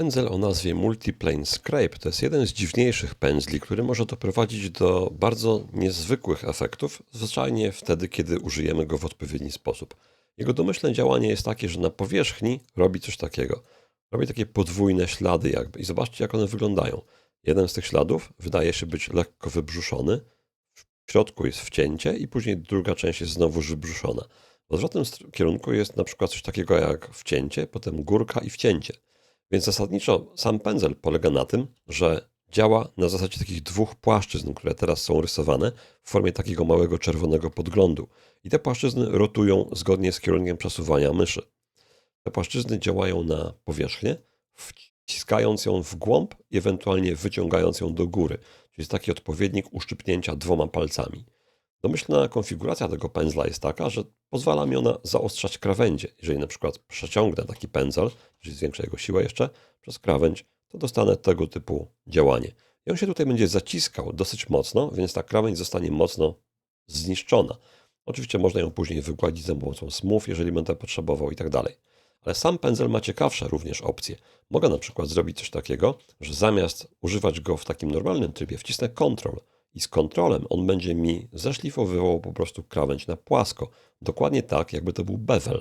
Pędzel o nazwie Multiplane Scrape to jest jeden z dziwniejszych pędzli, który może doprowadzić do bardzo niezwykłych efektów, zwyczajnie wtedy, kiedy użyjemy go w odpowiedni sposób. Jego domyślne działanie jest takie, że na powierzchni robi coś takiego. Robi takie podwójne ślady jakby i zobaczcie jak one wyglądają. Jeden z tych śladów wydaje się być lekko wybrzuszony, w środku jest wcięcie i później druga część jest znowu wybrzuszona. W odwrotnym kierunku jest na przykład coś takiego jak wcięcie, potem górka i wcięcie. Więc zasadniczo sam pędzel polega na tym, że działa na zasadzie takich dwóch płaszczyzn, które teraz są rysowane w formie takiego małego czerwonego podglądu. I te płaszczyzny rotują zgodnie z kierunkiem przesuwania myszy. Te płaszczyzny działają na powierzchnię, wciskając ją w głąb i ewentualnie wyciągając ją do góry. Czyli jest taki odpowiednik uszczypnięcia dwoma palcami. Domyślna konfiguracja tego pędzla jest taka, że pozwala mi ona zaostrzać krawędzie. Jeżeli na przykład przeciągnę taki pędzel, czyli zwiększę jego siłę jeszcze przez krawędź, to dostanę tego typu działanie. I on się tutaj będzie zaciskał dosyć mocno, więc ta krawędź zostanie mocno zniszczona. Oczywiście można ją później wygładzić za pomocą smooth, jeżeli będę potrzebował i tak dalej. Ale sam pędzel ma ciekawsze również opcje. Mogę na przykład zrobić coś takiego, że zamiast używać go w takim normalnym trybie, wcisnę Ctrl i z kontrolem on będzie mi zeszlifowywał po prostu krawędź na płasko. Dokładnie tak, jakby to był bevel.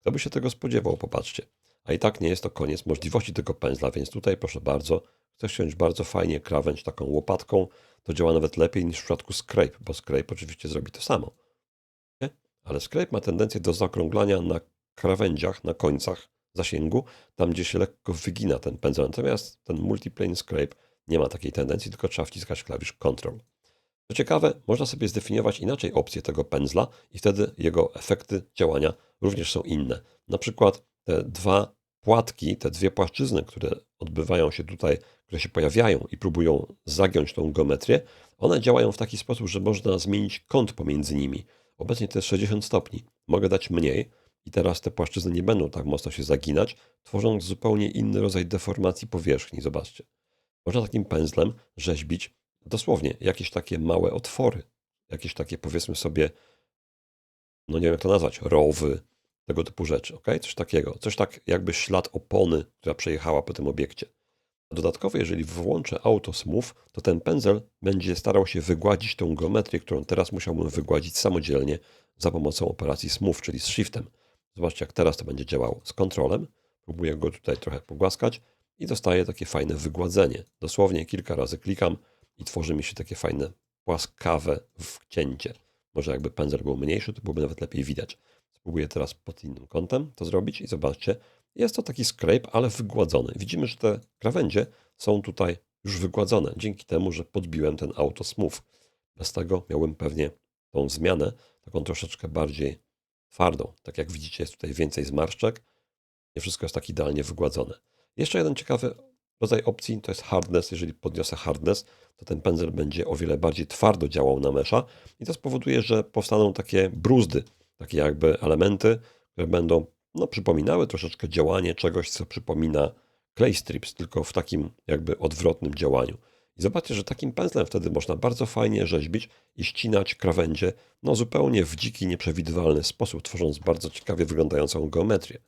Kto by się tego spodziewał, popatrzcie. A i tak nie jest to koniec możliwości tego pędzla, więc tutaj proszę bardzo, chcę ściąć bardzo fajnie krawędź taką łopatką, to działa nawet lepiej niż w przypadku scrape, bo scrape oczywiście zrobi to samo. Nie? Ale scrape ma tendencję do zaokrąglania na krawędziach, na końcach zasięgu, tam gdzie się lekko wygina ten pędzel. Natomiast ten multiplane scrape nie ma takiej tendencji, tylko trzeba wciskać klawisz Ctrl. Co ciekawe, można sobie zdefiniować inaczej opcje tego pędzla i wtedy jego efekty działania również są inne. Na przykład te dwa płatki, te dwie płaszczyzny, które odbywają się tutaj, które się pojawiają i próbują zagiąć tą geometrię, one działają w taki sposób, że można zmienić kąt pomiędzy nimi. Obecnie to jest 60 stopni. Mogę dać mniej i teraz te płaszczyzny nie będą tak mocno się zaginać, tworząc zupełnie inny rodzaj deformacji powierzchni. Zobaczcie. Można takim pędzlem rzeźbić dosłownie jakieś takie małe otwory, jakieś takie powiedzmy sobie, no nie wiem jak to nazwać, rowy, tego typu rzeczy, ok? Coś takiego, coś tak jakby ślad opony, która przejechała po tym obiekcie. Dodatkowo, jeżeli włączę Auto Smooth, to ten pędzel będzie starał się wygładzić tą geometrię, którą teraz musiałbym wygładzić samodzielnie za pomocą operacji Smooth, czyli z Shiftem. Zobaczcie, jak teraz to będzie działało z kontrolem. Próbuję go tutaj trochę pogłaskać i dostaję takie fajne wygładzenie. Dosłownie kilka razy klikam i tworzy mi się takie fajne płaskawe wcięcie. Może jakby pędzel był mniejszy, to byłoby nawet lepiej widać. Spróbuję teraz pod innym kątem to zrobić i zobaczcie, jest to taki scrape, ale wygładzony. Widzimy, że te krawędzie są tutaj już wygładzone, dzięki temu, że podbiłem ten auto smooth. Bez tego miałbym pewnie tą zmianę, taką troszeczkę bardziej twardą. Tak jak widzicie, jest tutaj więcej zmarszczek. Nie wszystko jest tak idealnie wygładzone. Jeszcze jeden ciekawy rodzaj opcji to jest hardness. Jeżeli podniosę hardness, to ten pędzel będzie o wiele bardziej twardo działał na mesza i to spowoduje, że powstaną takie bruzdy, takie jakby elementy, które będą no, przypominały troszeczkę działanie czegoś, co przypomina clay strips, tylko w takim jakby odwrotnym działaniu. I zobaczcie, że takim pędzlem wtedy można bardzo fajnie rzeźbić i ścinać krawędzie, no zupełnie w dziki, nieprzewidywalny sposób, tworząc bardzo ciekawie wyglądającą geometrię.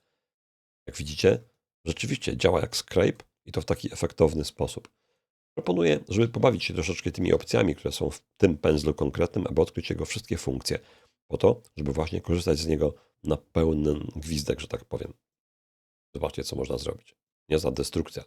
Jak widzicie, rzeczywiście działa jak scrape i to w taki efektowny sposób. Proponuję, żeby pobawić się troszeczkę tymi opcjami, które są w tym pędzlu konkretnym, aby odkryć jego wszystkie funkcje, po to, żeby właśnie korzystać z niego na pełny gwizdek, że tak powiem. Zobaczcie, co można zrobić. Niezła destrukcja.